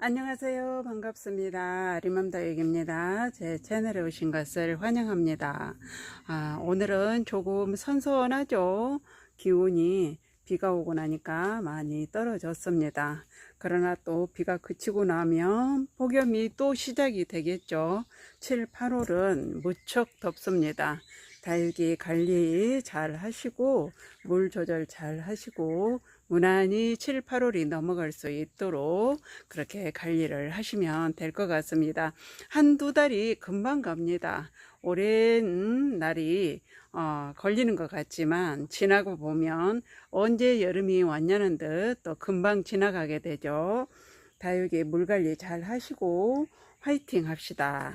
안녕하세요. 반갑습니다. 리맘다육입니다. 제 채널에 오신 것을 환영합니다. 아, 오늘은 조금 선선하죠. 기온이 비가 오고 나니까 많이 떨어졌습니다. 그러나 또 비가 그치고 나면 폭염이 또 시작이 되겠죠. 7, 8월은 무척 덥습니다. 다육이 관리 잘 하시고 물 조절 잘 하시고 무난히 7, 8월이 넘어갈 수 있도록 그렇게 관리를 하시면 될 것 같습니다. 한두 달이 금방 갑니다. 오랜 날이 어, 걸리는 것 같지만 지나고 보면 언제 여름이 왔냐는 듯 또 금방 지나가게 되죠. 다육이 물 관리 잘 하시고 화이팅 합시다.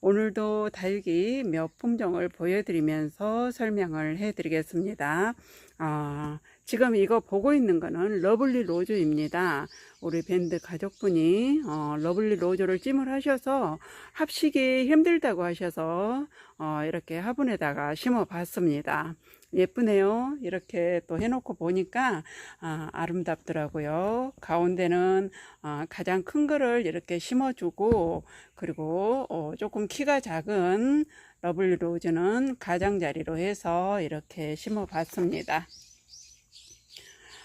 오늘도 다육이 몇 품종을 보여드리면서 설명을 해드리겠습니다. 어, 지금 이거 보고 있는 거는 러블리 로즈입니다. 우리 밴드 가족분이 어, 러블리 로즈를 찜을 하셔서 합식이 힘들다고 하셔서 어, 이렇게 화분에다가 심어 봤습니다. 예쁘네요. 이렇게 또 해놓고 보니까 아, 아름답더라고요. 가운데는 아, 가장 큰 거를 이렇게 심어주고 그리고 어, 조금 키가 작은 러블리 로즈는 가장자리로 해서 이렇게 심어 봤습니다.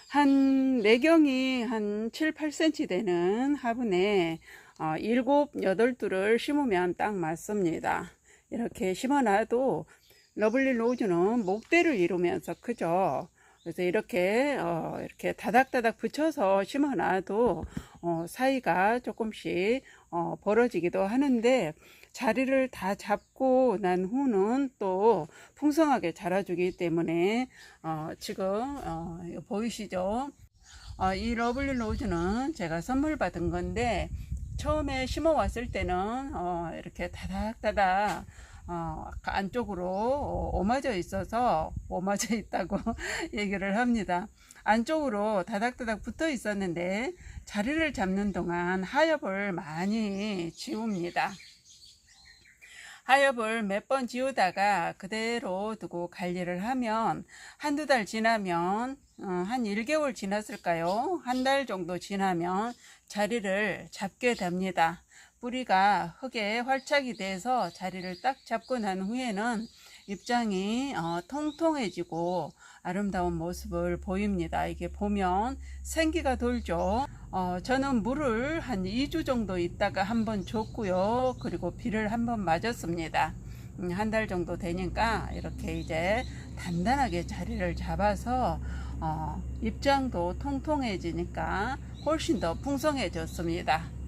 한 내경이 한 7, 8cm 되는 화분에 어, 7, 8두를 심으면 딱 맞습니다. 이렇게 심어놔도 러블리 로즈는 목대를 이루면서 크죠. 그래서 이렇게 어, 이렇게 다닥다닥 붙여서 심어놔도 어, 사이가 조금씩 어, 벌어지기도 하는데 자리를 다 잡고 난 후는 또 풍성하게 자라주기 때문에 어, 지금 어, 보이시죠? 어, 이 러블리 로즈는 제가 선물 받은 건데 처음에 심어 왔을 때는 어, 이렇게 다닥다닥 어, 안쪽으로 어, 오마져 있어서 오마져 있다고 얘기를 합니다. 안쪽으로 다닥다닥 붙어 있었는데 자리를 잡는 동안 하엽을 많이 지웁니다. 하엽을 몇 번 지우다가 그대로 두고 관리를 하면 한두 달 지나면 어, 한 1개월 지났을까요? 한 달 정도 지나면 자리를 잡게 됩니다. 뿌리가 흙에 활착이 돼서 자리를 딱 잡고 난 후에는 입장이 어, 통통해지고 아름다운 모습을 보입니다. 이게 보면 생기가 돌죠. 어, 저는 물을 한 2주 정도 있다가 한번 줬고요. 그리고 비를 한번 맞았습니다. 음, 한달 정도 되니까 이렇게 이제 단단하게 자리를 잡아서 어, 입장도 통통해지니까 훨씬 더 풍성해졌습니다.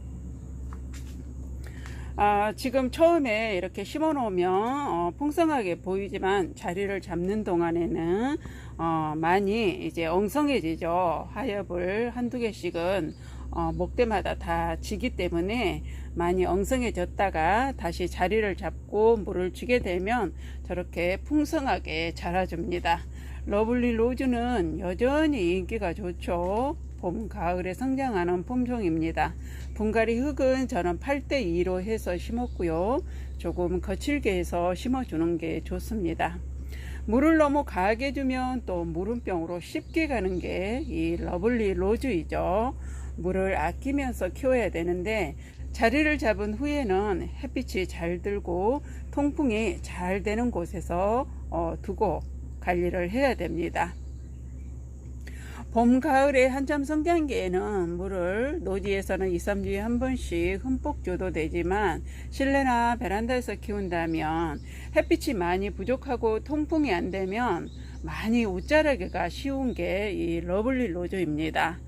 아, 지금 처음에 이렇게 심어 놓으면 어, 풍성하게 보이지만 자리를 잡는 동안에는 어, 많이 이제 엉성해지죠. 하엽을 한두 개씩은 어, 목대마다 다 지기 때문에 많이 엉성해졌다가 다시 자리를 잡고 물을 주게 되면 저렇게 풍성하게 자라줍니다. 러블리 로즈는 여전히 인기가 좋죠. 봄, 가을에 성장하는 품종입니다. 분갈이 흙은 저는 8대 2로 해서 심었고요. 조금 거칠게 해서 심어주는 게 좋습니다. 물을 너무 가게 주면 또 물음병으로 쉽게 가는 게 이 러블리 로즈이죠. 물을 아끼면서 키워야 되는데 자리를 잡은 후에는 햇빛이 잘 들고 통풍이 잘 되는 곳에서 어, 두고 관리를 해야 됩니다. 봄, 가을에 한참 성장기에는 물을 노지에서는 2, 3주에 한 번씩 흠뻑 줘도 되지만 실내나 베란다에서 키운다면 햇빛이 많이 부족하고 통풍이 안 되면 많이 웃자라기가 쉬운 게 이 러블리 로즈입니다.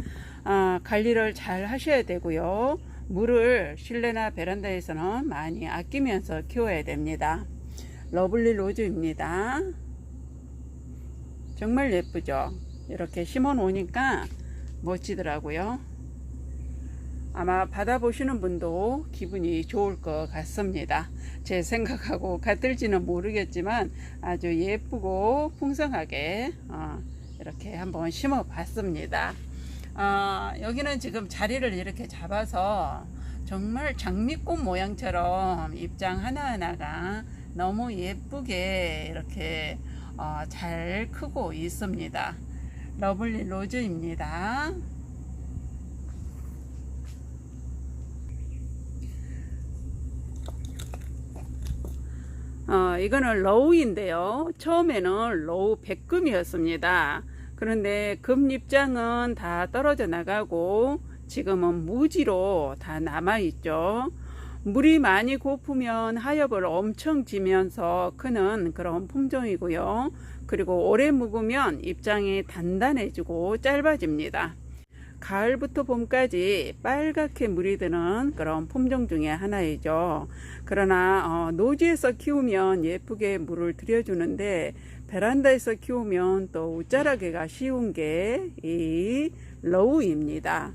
아, 관리를 잘 하셔야 되고요. 물을 실내나 베란다에서는 많이 아끼면서 키워야 됩니다. 러블리 로즈입니다. 정말 예쁘죠? 이렇게 심어 놓으니까 멋지더라고요. 아마 받아보시는 분도 기분이 좋을 것 같습니다. 제 생각하고 같을지는 모르겠지만 아주 예쁘고 풍성하게 어, 이렇게 한번 심어 봤습니다. 어, 여기는 지금 자리를 이렇게 잡아서 정말 장미꽃 모양처럼 입장 하나하나가 너무 예쁘게 이렇게 어, 잘 크고 있습니다. 러블리 로즈입니다. 어, 이거는 로우인데요. 처음에는 로우 백금이었습니다. 그런데 금 입장은 다 떨어져 나가고 지금은 무지로 다 남아있죠. 물이 많이 고프면 하엽을 엄청 지면서 크는 그런 품종이고요. 그리고 오래 묵으면 입장이 단단해지고 짧아집니다. 가을부터 봄까지 빨갛게 물이 드는 그런 품종 중에 하나이죠. 그러나 어, 노지에서 키우면 예쁘게 물을 들여주는데 베란다에서 키우면 또 웃자라기가 쉬운 게 이 러우입니다.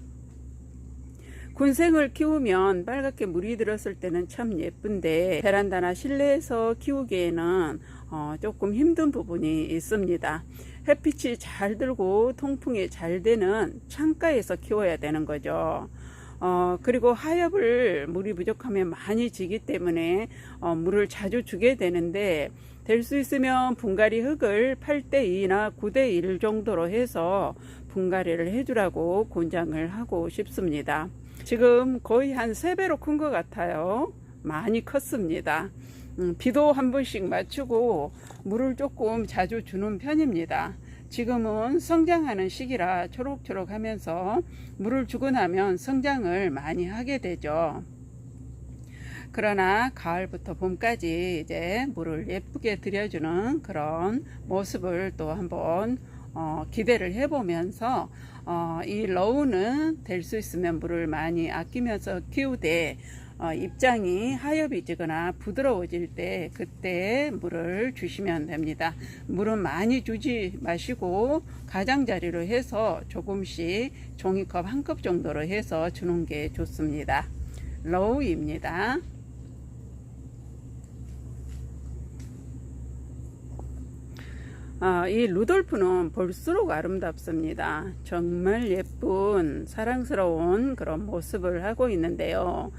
군생을 키우면 빨갛게 물이 들었을 때는 참 예쁜데 베란다나 실내에서 키우기에는 어, 조금 힘든 부분이 있습니다. 햇빛이 잘 들고 통풍이 잘 되는 창가에서 키워야 되는 거죠. 어, 그리고 하엽을 물이 부족하면 많이 지기 때문에 어, 물을 자주 주게 되는데 될 수 있으면 분갈이 흙을 8대2나 9대1 정도로 해서 분갈이를 해주라고 권장을 하고 싶습니다. 지금 거의 한 3배로 큰 것 같아요. 많이 컸습니다. 음, 비도 한 번씩 맞추고 물을 조금 자주 주는 편입니다. 지금은 성장하는 시기라 초록초록 하면서 물을 주고 나면 성장을 많이 하게 되죠. 그러나 가을부터 봄까지 이제 물을 예쁘게 들여주는 그런 모습을 또 한번 어, 기대를 해보면서 어, 이 러우는 될 수 있으면 물을 많이 아끼면서 키우되 어, 입장이 하엽이 지거나 부드러워질 때 그때 물을 주시면 됩니다. 물은 많이 주지 마시고 가장자리로 해서 조금씩 종이컵 한 컵 정도로 해서 주는 게 좋습니다. 로우입니다. 아, 이 루돌프는 볼수록 아름답습니다. 정말 예쁜 사랑스러운 그런 모습을 하고 있는데요.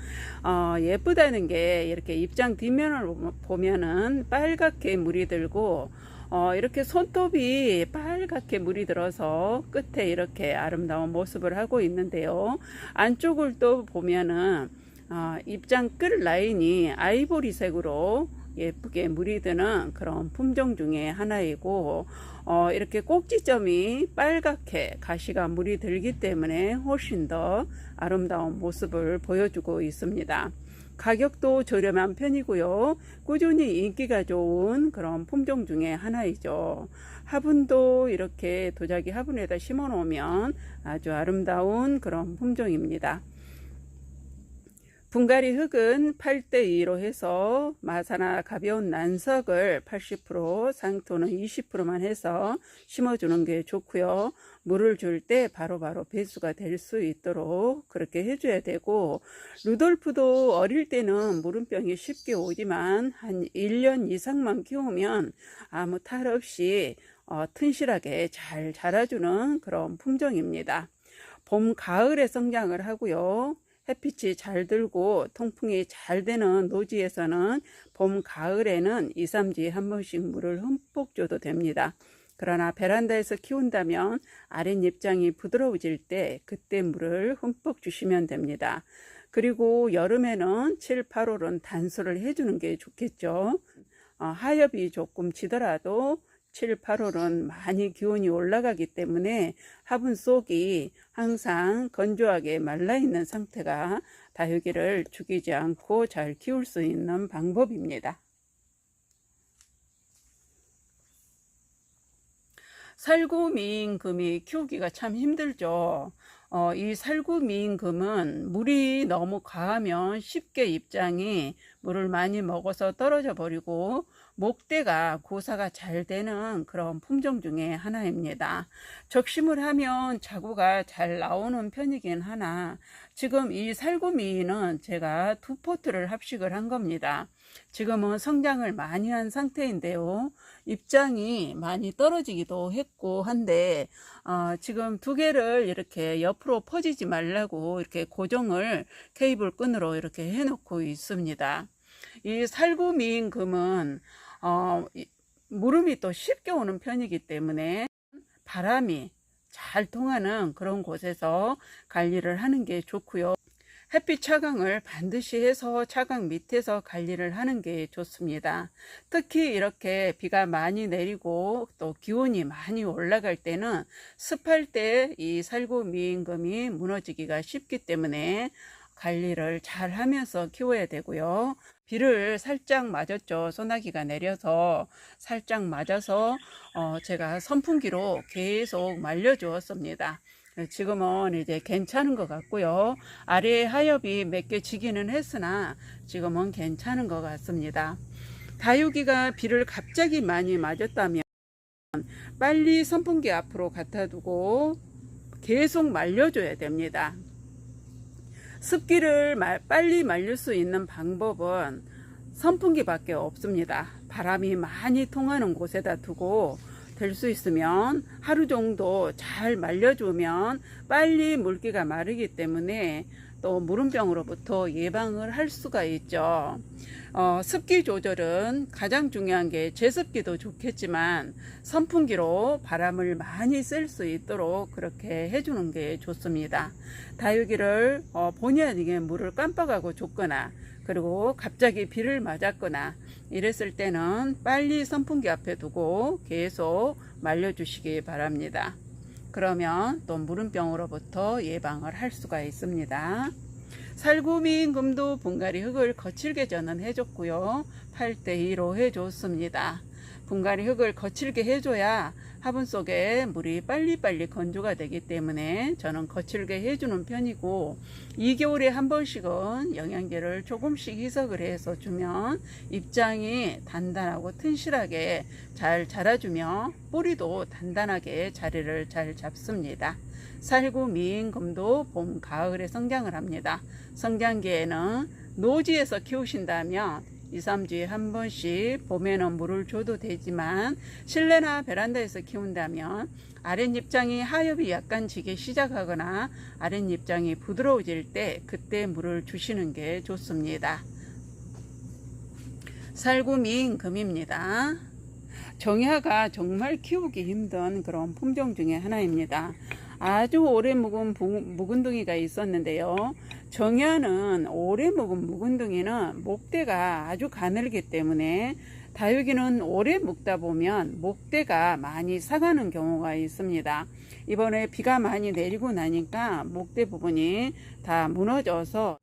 어, 예쁘다는 게 이렇게 입장 뒷면을 보면은 빨갛게 물이 들고 어, 이렇게 손톱이 빨갛게 물이 들어서 끝에 이렇게 아름다운 모습을 하고 있는데요. 안쪽을 또 보면은 어, 입장 끝 라인이 아이보리색으로 예쁘게 물이 드는 그런 품종 중에 하나이고 어, 이렇게 꼭지점이 빨갛게 가시가 물이 들기 때문에 훨씬 더 아름다운 모습을 보여주고 있습니다. 가격도 저렴한 편이고요. 꾸준히 인기가 좋은 그런 품종 중에 하나이죠. 화분도 이렇게 도자기 화분에다 심어 놓으면 아주 아름다운 그런 품종입니다. 분갈이 흙은 8대 2로 해서 마사나 가벼운 난석을 80% 상토는 20%만 해서 심어주는 게 좋고요. 물을 줄 때 바로바로 배수가 될 수 있도록 그렇게 해줘야 되고 루돌프도 어릴 때는 물음병이 쉽게 오지만 한 1년 이상만 키우면 아무 탈 없이 어, 튼실하게 잘 자라주는 그런 품종입니다. 봄, 가을에 성장을 하고요. 햇빛이 잘 들고 통풍이 잘 되는 노지에서는 봄, 가을에는 2, 3주에 한 번씩 물을 흠뻑 줘도 됩니다. 그러나 베란다에서 키운다면 아랫입장이 부드러워질 때 그때 물을 흠뻑 주시면 됩니다. 그리고 여름에는 7, 8월은 단수를 해주는 게 좋겠죠. 어, 하엽이 조금 지더라도 7, 8월은 많이 기온이 올라가기 때문에 화분 속이 항상 건조하게 말라있는 상태가 다육이를 죽이지 않고 잘 키울 수 있는 방법입니다. 살구미인금이 키우기가 참 힘들죠. 어, 이 살구 미인금은 물이 너무 과하면 쉽게 입장이 물을 많이 먹어서 떨어져 버리고 목대가 고사가 잘 되는 그런 품종 중에 하나입니다. 적심을 하면 자구가 잘 나오는 편이긴 하나 지금 이 살구미는 제가 두 포트를 합식을 한 겁니다. 지금은 성장을 많이 한 상태인데요. 입장이 많이 떨어지기도 했고 한데 어, 지금 두 개를 이렇게 옆으로 퍼지지 말라고 이렇게 고정을 케이블 끈으로 이렇게 해놓고 있습니다. 이 살구미인 금은 어, 물음이 또 쉽게 오는 편이기 때문에 바람이 잘 통하는 그런 곳에서 관리를 하는 게 좋고요. 햇빛 차광을 반드시 해서 차광 밑에서 관리를 하는 게 좋습니다. 특히 이렇게 비가 많이 내리고 또 기온이 많이 올라갈 때는 습할 때 이 살구 미인금이 무너지기가 쉽기 때문에 관리를 잘 하면서 키워야 되고요. 비를 살짝 맞았죠. 소나기가 내려서 살짝 맞아서 어 제가 선풍기로 계속 말려 주었습니다. 지금은 이제 괜찮은 것 같고요. 아래 하엽이 몇 개 지기는 했으나 지금은 괜찮은 것 같습니다. 다육이가 비를 갑자기 많이 맞았다면 빨리 선풍기 앞으로 갖다 두고 계속 말려줘야 됩니다. 습기를 말- 빨리 말릴 수 있는 방법은 선풍기밖에 없습니다. 바람이 많이 통하는 곳에다 두고 될 수 있으면 하루 정도 잘 말려주면 빨리 물기가 마르기 때문에 또 무름병으로부터 예방을 할 수가 있죠. 어, 습기 조절은 가장 중요한 게 제습기도 좋겠지만 선풍기로 바람을 많이 쐴 수 있도록 그렇게 해주는 게 좋습니다. 다육이를 어, 본의 아니게 물을 깜빡하고 줬거나 그리고 갑자기 비를 맞았거나 이랬을 때는 빨리 선풍기 앞에 두고 계속 말려 주시기 바랍니다. 그러면 또 무름병으로부터 예방을 할 수가 있습니다. 살구민 금도 분갈이 흙을 거칠게 저는 해줬고요. 8대2로 해줬습니다. 분갈이 흙을 거칠게 해줘야 화분 속에 물이 빨리빨리 건조가 되기 때문에 저는 거칠게 해주는 편이고 2개월에 한 번씩은 영양제를 조금씩 희석을 해서 주면 입장이 단단하고 튼실하게 잘 자라주며 뿌리도 단단하게 자리를 잘 잡습니다. 살구 미인금도 봄, 가을에 성장을 합니다. 성장기에는 노지에서 키우신다면 2, 3주에 한 번씩 봄에는 물을 줘도 되지만 실내나 베란다에서 키운다면 아랫잎장이 하엽이 약간 지기 시작하거나 아랫잎장이 부드러워질 때 그때 물을 주시는 게 좋습니다. 살구미인 금입니다. 정야가 정말 키우기 힘든 그런 품종 중에 하나입니다. 아주 오래 묵은 부- 묵은둥이가 있었는데요. 정야는 오래 묵은 묵은둥이는 목대가 아주 가늘기 때문에 다육이는 오래 묵다 보면 목대가 많이 사가는 경우가 있습니다. 이번에 비가 많이 내리고 나니까 목대 부분이 다 무너져서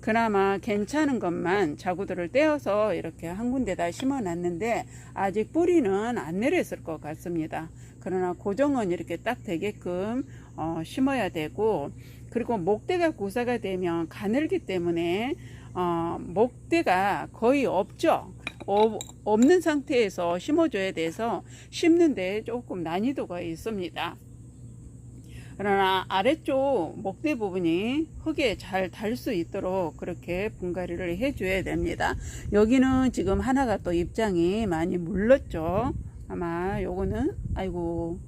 그나마 괜찮은 것만 자구들을 떼어서 이렇게 한 군데다 심어 놨는데 아직 뿌리는 안 내렸을 것 같습니다. 그러나 고정은 이렇게 딱 되게끔 어, 심어야 되고 그리고 목대가 고사가 되면 가늘기 때문에 어, 목대가 거의 없죠. 어, 없는 상태에서 심어줘야 돼서 심는데 조금 난이도가 있습니다. 그러나 아래쪽 목대 부분이 흙에 잘 달 수 있도록 그렇게 분갈이를 해줘야 됩니다. 여기는 지금 하나가 또 입장이 많이 물렀죠. 아마 요거는 아이고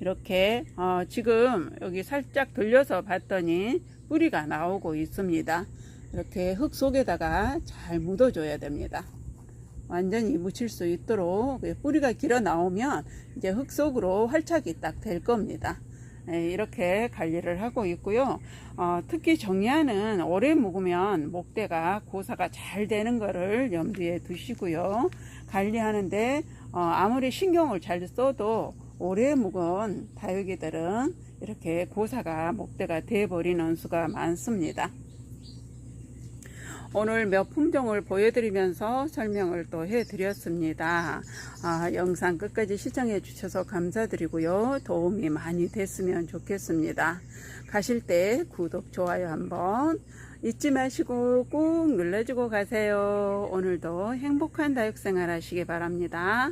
이렇게 어, 지금 여기 살짝 돌려서 봤더니 뿌리가 나오고 있습니다. 이렇게 흙 속에다가 잘 묻어 줘야 됩니다. 완전히 묻힐 수 있도록 뿌리가 길어 나오면 이제 흙 속으로 활착이 딱 될 겁니다. 네, 이렇게 관리를 하고 있고요. 어, 특히 정리하는 오래 묵으면 목대가 고사가 잘 되는 거를 염두에 두시고요. 관리하는데 어, 아무리 신경을 잘 써도 오래 묵은 다육이들은 이렇게 고사가 목대가 돼버리는 수가 많습니다. 오늘 몇 품종을 보여드리면서 설명을 또 해드렸습니다. 아, 영상 끝까지 시청해 주셔서 감사드리고요. 도움이 많이 됐으면 좋겠습니다. 가실 때 구독, 좋아요 한번 잊지 마시고 꾹 눌러주고 가세요. 오늘도 행복한 다육생활 하시기 바랍니다.